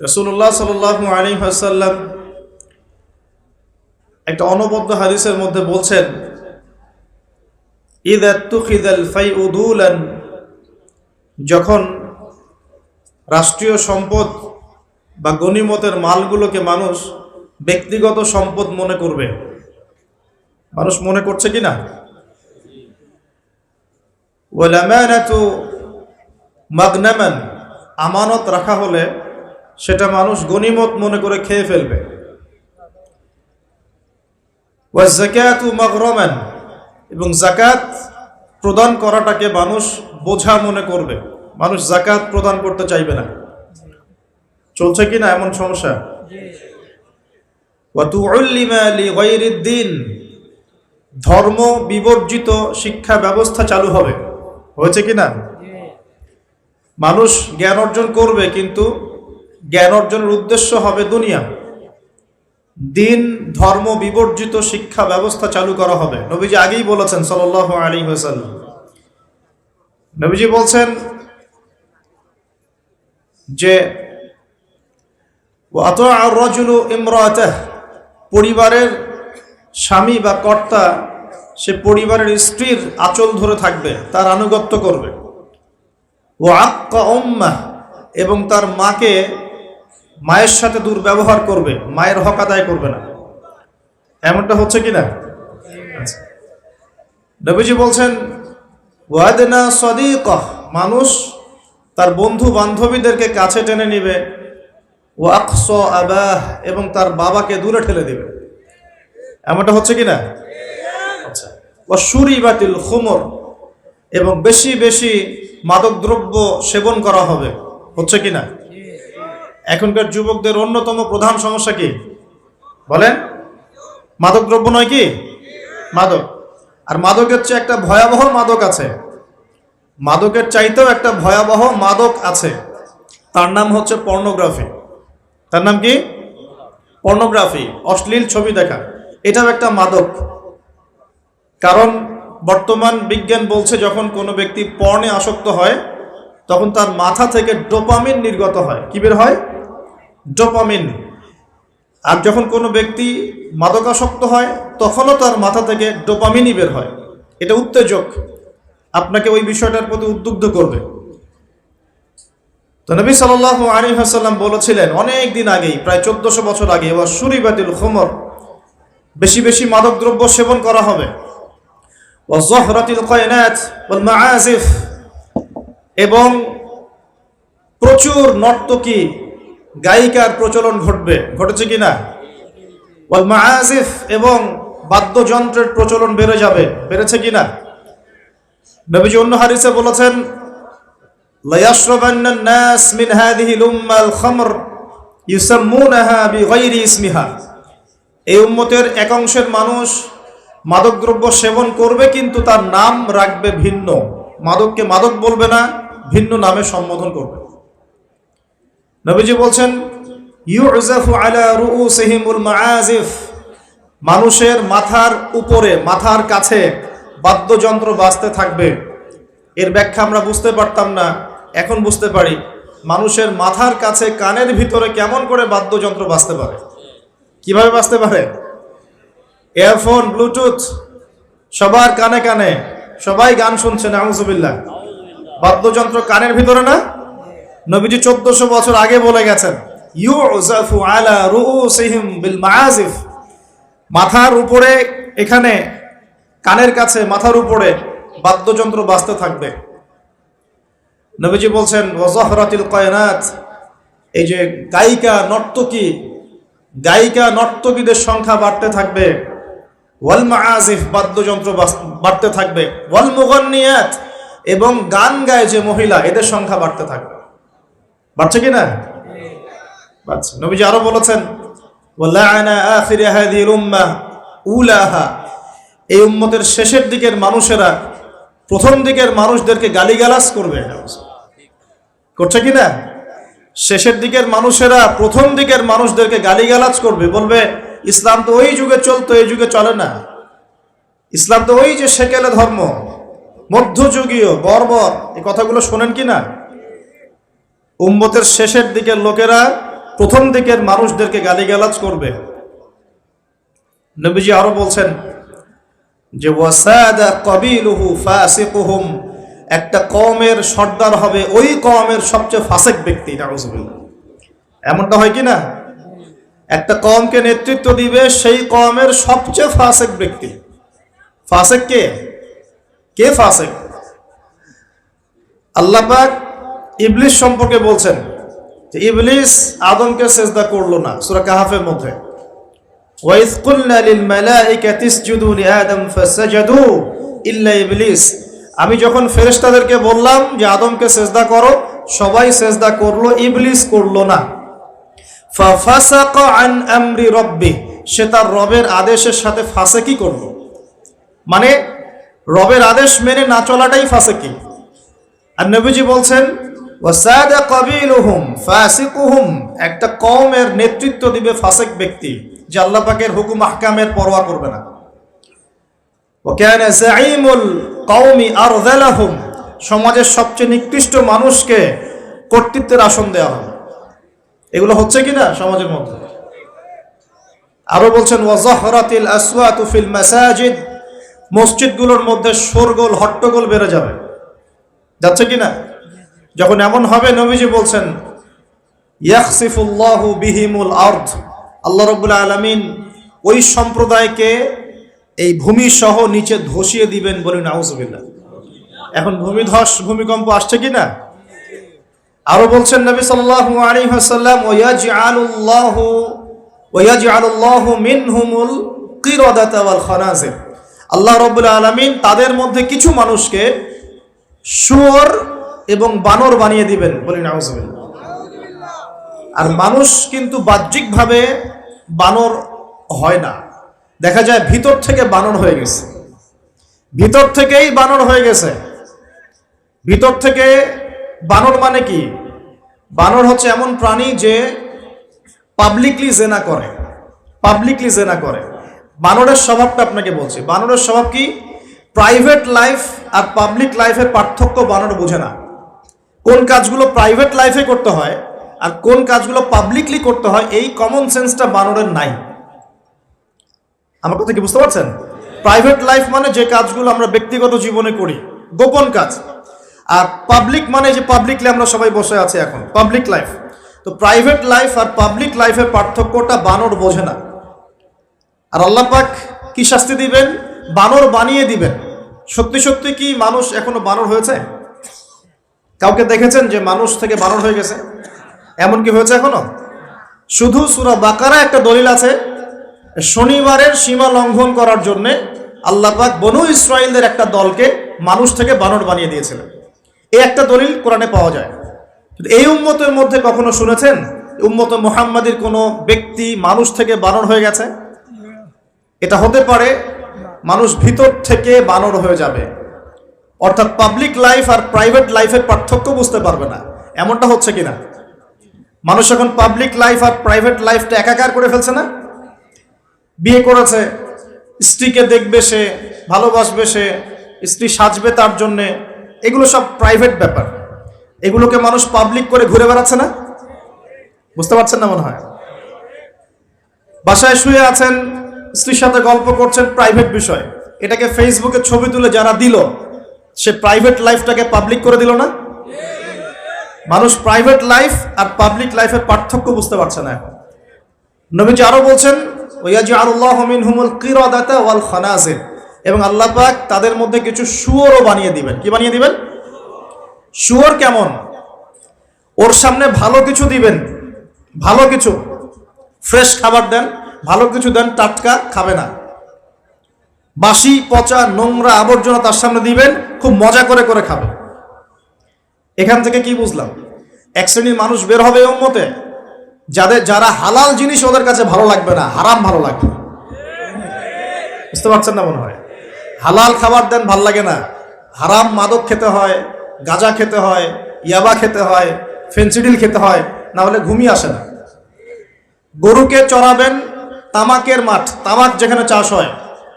রসুল্লাহ সাল আলী হাসাল্লাম একটা অনবদ্য হাদিসের মধ্যে বলছেন ঈদ আত্তুখিদাল ফাই উদুলান যখন রাষ্ট্রীয় সম্পদ বা গণিমতের মালগুলোকে মানুষ ব্যক্তিগত সম্পদ মনে করবে। মানুষ মনে করছে কি না? ওয়ালামানাতু মাগনামান আমানত রাখা হলে সেটা মানুষ গনিমত মনে করে খেয়ে ফেলবে। এবং জাকাত প্রদান করাটাকে মানুষ বোঝা মনে করবে। মানুষ জাকাত প্রদান করতে চাইবে না। চলছে কি না এমন সমস্যা? ধর্ম বিবর্জিত শিক্ষা ব্যবস্থা চালু হবে। হয়েছে কি না? মানুষ জ্ঞান অর্জন করবে, কিন্তু জ্ঞান অর্জনের উদ্দেশ্য হবে দুনিয়া। দিন, ধর্ম, বিবর্জিত শিক্ষা ব্যবস্থা চালু করা হবে। নবীজি আগেই বলেছেন সাল আলী হাসাল্লাম নবীজি বলছেন যে পরিবারের স্বামী বা কর্তা, সে পরিবারের স্ত্রীর আঁচল ধরে থাকবে, তার আনুগত্য করবে। ও আক্কা উম্মা এবং তার মাকে মায়ের সাথে দুর্ব্যবহার করবে, মায়ের হক আদায় করবে না। এমনটা হচ্ছে কি না? আচ্ছা। নবীজি বলছেন, ওয়াদনা সদিক মানুষ তার বন্ধু বান্ধবীদেরকে কাছে টেনে নিবে। ও আবাহ এবং তার বাবাকে দূরে ঠেলে দিবে। এমনটা হচ্ছে কি না? আচ্ছা। ও সুরি বাতিল খুমর এবং বেশি বেশি মাদকদ্রব্য সেবন করা হবে। হচ্ছে কি না? এখনকার যুবকদের অন্যতম প্রধান সমস্যা কি? বলেন। মাদকদ্রব্য নয় কি? মাদক। আর মাদকের চেয়ে একটা ভয়াবহ মাদক আছে। মাদকের চাইতেও একটা ভয়াবহ মাদক আছে। তার নাম হচ্ছে পর্নোগ্রাফি। তার নাম কি? পর্নোগ্রাফি, অশ্লীল ছবি দেখা। এটাও একটা মাদক। কারণ বর্তমান বিজ্ঞান বলছে যখন কোনো ব্যক্তি পর্ণে আসক্ত হয়, তখন তার মাথা থেকে ডোপামিন নির্গত হয়। কি বের হয়? ডোপামিন। আর যখন কোনো ব্যক্তি মাদকাসক্ত হয়, তখনও তার মাথা থেকে ডোপামিনই বের হয়। এটা উত্তেজক। আপনাকে ওই বিষয়টার প্রতি উদ্বুদ্ধ করবে। তো নবী সাল আলী হাসাল্লাম বলেছিলেন, অনেক দিন আগেই, প্রায় চোদ্দশো বছর আগে এবার সুরিবাদুল খমর, বেশি বেশি মাদকদ্রব্য সেবন করা হবে। এবং প্রচুর নর্তকী গায়িকার প্রচলন ঘটবে, ঘটেছে কি না ওয়াল মাআজিফ এবং বাদ্যযন্ত্রের প্রচলন বেড়ে যাবে, বেড়েছে কি না নবীজি অন্য হাদিসে বলেছেন, লায়াশরাবান্না নাস মিন হাদিহি লুম্মাল খামর ইউসাম্মুনাহা বিগাইরি ইসমিহা। এই উম্মতের এক অংশের মানুষ মাদকদ্রব্য সেবন করবে, কিন্তু তার নাম রাখবে ভিন্ন। মাদককে মাদক বলবে না, ভিন্ন নামে সম্বোধন করবে। নবীজি বলছেন মানুষের মাথার উপরে, মাথার কাছে বাদ্যযন্ত্র বাজতে থাকবে। এর ব্যাখ্যা আমরা বুঝতে পারতাম না, এখন বুঝতে পারি। মানুষের মাথার কাছে, কানের ভিতরে কেমন করে বাদ্যযন্ত্র বাজতে পারে? কীভাবে বাজতে পারে? এয়ারফোন, ব্লুটুথ, সবার কানে কানে, সবাই গান শুনছেন আহমজুবিল্লাহ বাদ্যযন্ত্র কানের ভিতরে না? নবীজি চোদ্দশো বছর আগে বলে গেছেন ইউজাফু আলা বিল মাথার উপরে, এখানে কানের কাছে, মাথার উপরে বাদ্যযন্ত্র বাজতে থাকবে। নবীজি বলছেন ওয়াজহরাতিল কয়নাত। এই যে গায়িকা নর্তকী, গায়িকা নর্তকীদের সংখ্যা বাড়তে থাকবে। ওয়াল মাআজিফ বাদ্যযন্ত্র বাড়তে থাকবে। ওয়াল এবং গান গায় যে মহিলা, এদের সংখ্যা বাড়তে থাকবে। বাড়ছে কি না বাড়ছে। নবীজি আরও বলেছেন এই উম্মতের শেষের দিকের মানুষেরা প্রথম দিকের মানুষদেরকে গালিগালাজ করবে। করছে কি না শেষের দিকের মানুষেরা প্রথম দিকের মানুষদেরকে গালিগালাজ করবে, বলবে, ইসলাম তো ওই যুগে চলতো, এই যুগে চলে না। ইসলাম তো ওই যে সেকেলে ধর্ম, মধ্যযুগীয়, বর্বর, এই কথাগুলো শোনেন কি না উম্মতের শেষের দিকের লোকেরা প্রথম দিকের মানুষদেরকে গালিগালাজ করবে। নবীজি আরও বলছেন যে একটা কওমের সর্দার হবে ওই কমের সবচেয়ে ফাসেক ব্যক্তি এমনটা হয় কি না একটা কমকে নেতৃত্ব দিবে সেই কওমের সবচেয়ে ফাসেক ব্যক্তি। ফাসেক কে? কে ফাসেক? আল্লাহ পাক ইবলিস সম্পর্কে বলছেন যে ইবলিস আদমকে সেজদা করল না, সুরা কাহাফের মধ্যে। ওয়াইজ কুল্লা লিল মালাইকা তিসজুদু লি আদম ফাসাজাদু ইল্লা ইবলিস। আমি যখন ফেরেশতাদেরকে বললাম যে আদমকে সেজদা করো, সবাই সেজদা করল, ইবলিস করল না। ফাফাসাকা আন আমরি রব্বি, সে তার রবের আদেশের সাথে ফাঁসেকি করল। মানে রবের আদেশ মেনে না চলাটাই ফাঁসেকি। আর নবীজি বলছেন ওয়াসাদা কবিলুহুম, ফাসিকুহুম, একটা কওমের নেতৃত্ব দিবে ফাসেক ব্যক্তি, যে আল্লাহ পাকের হুকুম আহকামের পরোয়া করবে না। ওয়াকানা সাঈমুল কওমি আরযালাহুম সমাজের সবচেয়ে নিকৃষ্ট মানুষকে কর্তৃত্বের আসন দেওয়া হবে। এগুলো হচ্ছে কিনা সমাজের মধ্যে? আরও বলছেন, ওয়াজহরাতিল আসওয়াতু ফিল মাসাজিদ, মসজিদগুলোর মধ্যে শোরগোল, হট্টগোল বেড়ে যাবে। যাচ্ছে কিনা? যখন এমন হবে নবীজি বলছেন ইয়াকসিফুল্লাহু বিহিমুল আর্থ আল্লাহ রব্বুল আলমিন ওই সম্প্রদায়কে এই ভূমি সহ নিচে ধসিয়ে দিবেন বলে নাউজুবিল্লাহ। এখন ভূমিধস, ভূমিকম্প আসছে কি না আরও বলছেন নবী সাল্লাল্লাহু আলাইহি ওয়াসাল্লাম, ওয়াজআলুল্লাহু ওয়াজআলুল্লাহু মিনহুমুল কিরাদাতা ওয়াল খানাজির। আল্লাহ রাব্বুল আলামিন তাদের মধ্যে কিছু মানুষকে শুয়োর এবং বানর বানিয়ে দিবেন, বলি নাউজুবিল্লাহ। আর মানুষ কিন্তু বাহ্যিকভাবে বানর হয় না। দেখা যায় ভিতর থেকে বানর হয়ে গেছে। ভিতর থেকেই বানর হয়ে গেছে। ভিতর থেকে বানর মানে কি? বানর হচ্ছে এমন প্রাণী যে পাবলিকলি জেনা করে। পাবলিকলি জেনা করে। বানরের স্বভাবটা আপনাকে বলছি। বানরের স্বভাব কি? প্রাইভেট লাইফ আর পাবলিক লাইফের পার্থক্য বানর বোঝে না। কোন কাজগুলো প্রাইভেট লাইফে করতে হয় আর কোন কাজগুলো পাবলিকলি করতে হয়, এই কমন সেন্সটা বানরের নাই। আমার কথা কি বুঝতে পারছেন? প্রাইভেট লাইফ মানে যে কাজগুলো আমরা ব্যক্তিগত জীবনে করি, গোপন কাজ। আর পাবলিক মানে যে পাবলিকলি আমরা সবাই বসে আছি এখন পাবলিক লাইফ তো প্রাইভেট লাইফ আর পাবলিক লাইফের পার্থক্যটা বানর বোঝে না। আর আল্লাহ পাক কি শাস্তি দিবেন? বানর বানিয়ে দিবেন। সত্যি সত্যি কি মানুষ এখনও বানর হয়েছে? কাউকে দেখেছেন যে মানুষ থেকে বানর হয়ে গেছে? এমন কি হয়েছে এখনও? শুধু সুরা বাকারা একটা দলিল আছে, শনিবারের সীমা লঙ্ঘন করার জন্যে আল্লাহ পাক বনু ইসরায়েলদের একটা দলকে মানুষ থেকে বানর বানিয়ে দিয়েছিলেন। এই একটা দলিল কোরআনে পাওয়া যায়। এই উম্মতের মধ্যে কখনো শুনেছেন, উম্মত মোহাম্মদের কোনো ব্যক্তি মানুষ থেকে বানর হয়ে গেছে? এটা হতে পারে মানুষ ভিতর থেকে বানর হয়ে যাবে। অর্থাৎ পাবলিক লাইফ আর প্রাইভেট লাইফের পার্থক্য বুঝতে পারবে না। এমনটা হচ্ছে কিনা? মানুষ এখন পাবলিক লাইফ আর প্রাইভেট লাইফটা একাকার করে ফেলছে না? বিয়ে করেছে, স্ত্রীকে দেখবে সে, ভালোবাসবে সে, স্ত্রী সাজবে তার জন্যে, এগুলো সব প্রাইভেট ব্যাপার। এগুলোকে মানুষ পাবলিক করে ঘুরে বেড়াচ্ছে না? বুঝতে পারছেন না মনে হয়? বাসায় শুয়ে আছেন, স্ত্রীর সাথে গল্প করছেন প্রাইভেট বিষয়। এটাকে ফেসবুকে ছবি তুলে যারা দিল সে প্রাইভেট লাইফটাকে পাবলিক করে দিল না? মানুষ প্রাইভেট লাইফ আর পাবলিক লাইফের পার্থক্য বুঝতে পারছে না এখন। নবীজি আরও বলছেন ওয়াল এবং আল্লাহ পাক তাদের মধ্যে কিছু শুয়োরও বানিয়ে দিবেন। কি বানিয়ে দিবেন? শুয়োর কেমন? ওর সামনে ভালো কিছু দিবেন। ভালো কিছু। ফ্রেশ খাবার দেন। ভালো কিছু দেন, টাটকা, খাবে না। বাসি, পচা, নোংরা আবর্জনা তার সামনে দিবেন, খুব মজা করে করে খাবে এখান থেকে কি বুঝলাম? এক শ্রেণির মানুষ বের হবে উম্মতে, যাদের যারা হালাল জিনিস ওদের কাছে ভালো লাগবে না, হারাম ভালো লাগবে। বুঝতে পারছেন না মনে হয়? হালাল খাবার দেন ভালো লাগে না। হারাম মাদক খেতে হয়, গাঁজা খেতে হয়, ইয়াবা খেতে হয় ফেন্সিডিল খেতে হয়, না হলে ঘুমিয়ে আসে না। গরুকে চড়াবেন, তামাকের মাঠ, তামাক যেখানে চাষ হয়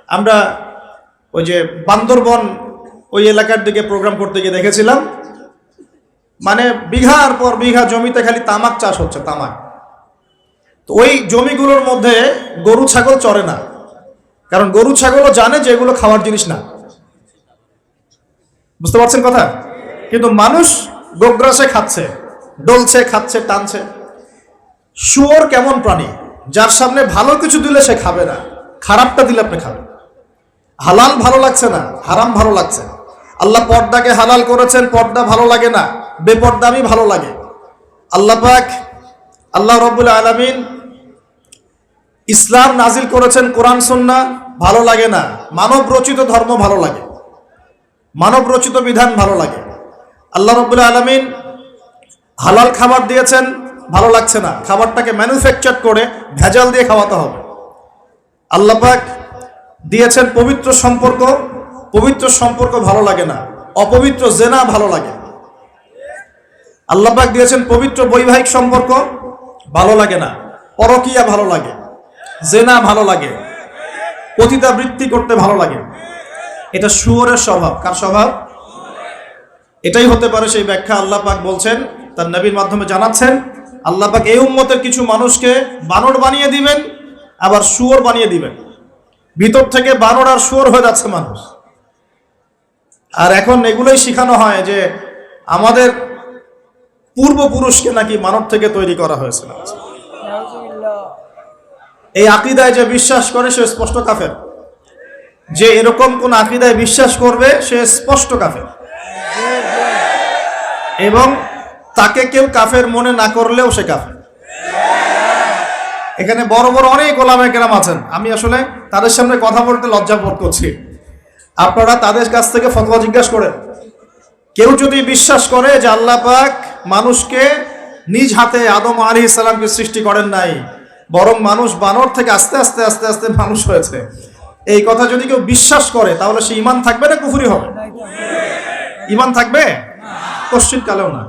আমরা ওই যে বান্দরবন ওই এলাকার দিকে প্রোগ্রাম করতে গিয়ে দেখেছিলাম। মানে বিঘার পর বিঘা জমিতে খালি তামাক চাষ হচ্ছে, তামাক। তো ওই জমিগুলোর মধ্যে গরু, ছাগল চড়ে না। কারণ গরু, ছাগলও জানে যে এগুলো খাওয়ার জিনিস না। বুঝতে পারছেন কথা? কিন্তু মানুষ গোগ্রাসে খাচ্ছে, ডলছে, খাচ্ছে, টানছে। শুয়োর কেমন প্রাণী? যার সামনে ভালো কিছু দিলে সে খাবে না। খারাপটা দিলে আপনি খাবেন। হালাল ভালো লাগছে না, হারাম ভালো লাগছে। আল্লাহ পর্দাকে হালাল করেছেন, পর্দা ভালো লাগে না, বেপর্দামি ভালো লাগে। আল্লাহ পাক, আল্লাহ রব্বুল আলমিন ইসলাম নাজিল করেছেন কোরআন, সন্না, ভালো লাগে না। মানব রচিত ধর্ম ভালো লাগে। মানব রচিত বিধান ভালো লাগে। আল্লাহ রব্বুল আলমিন হালাল খাবার দিয়েছেন, ভালো লাগছে না। খাবারটাকে ম্যানুফ্যাকচার করে ভেজাল দিয়ে খাওয়াতে হবে। আল্লাহ পাক দিয়েছেন পবিত্র সম্পর্ক পবিত্র সম্পর্ক ভালো লাগে না, অপবিত্র জেনা ভালো লাগে। আল্লাহ পাক দিয়েছেন পবিত্র বৈবাহিক সম্পর্ক, ভালো লাগে না, পরকিয়া ভালো লাগে, জেনা ভালো লাগে, পতিতাবৃত্তি করতে ভালো লাগে। এটা শুয়োরের স্বভাব, কার স্বভাব? এটাই হতে পারে সেই ব্যাখ্যা আল্লাহ পাক বলছেন, তার নবীর মাধ্যমে জানাচ্ছেন। আল্লাহ পাক এই উম্মতের কিছু মানুষকে বানর বানিয়ে দিবেন, আবার শুয়োর বানিয়ে দিবেন। ভিতর থেকে বানর আর শুয়োর হয়ে যাচ্ছে মানুষ। আর এখন এগুলোই শেখানো হয় যে আমাদের পূর্বপুরুষকে নাকি মানব থেকে তৈরি করা হয়েছিল এই আকিদায় যে বিশ্বাস করে, সে স্পষ্ট কাফের। যে এরকম কোন আকিদায় বিশ্বাস করবে, সে স্পষ্ট কাফের। এবং তাকে কেউ কাফের মনে না করলেও সে কাফের। এখানে বড় বড় অনেক ওলামে কেরাম আছেন। আমি আসলে তাদের সামনে কথা বলতে লজ্জা বোধ করছি। আপনারা তাদের কাছ থেকে ফতোয়া জিজ্ঞাসা করেন। কেউ যদি বিশ্বাস করে যে আল্লাহ পাক মানুষকে নিজ হাতে আদম আলী ইসলামকে সৃষ্টি করেন নাই, বরং মানুষ বানর থেকে আস্তে আস্তে আস্তে আস্তে মানুষ হয়েছে, এই কথা যদি কেউ বিশ্বাস করে, তাহলে সে ইমান থাকবে না কুফুরি হবে? ইমান থাকবে? কোশ্চিন কালেও না।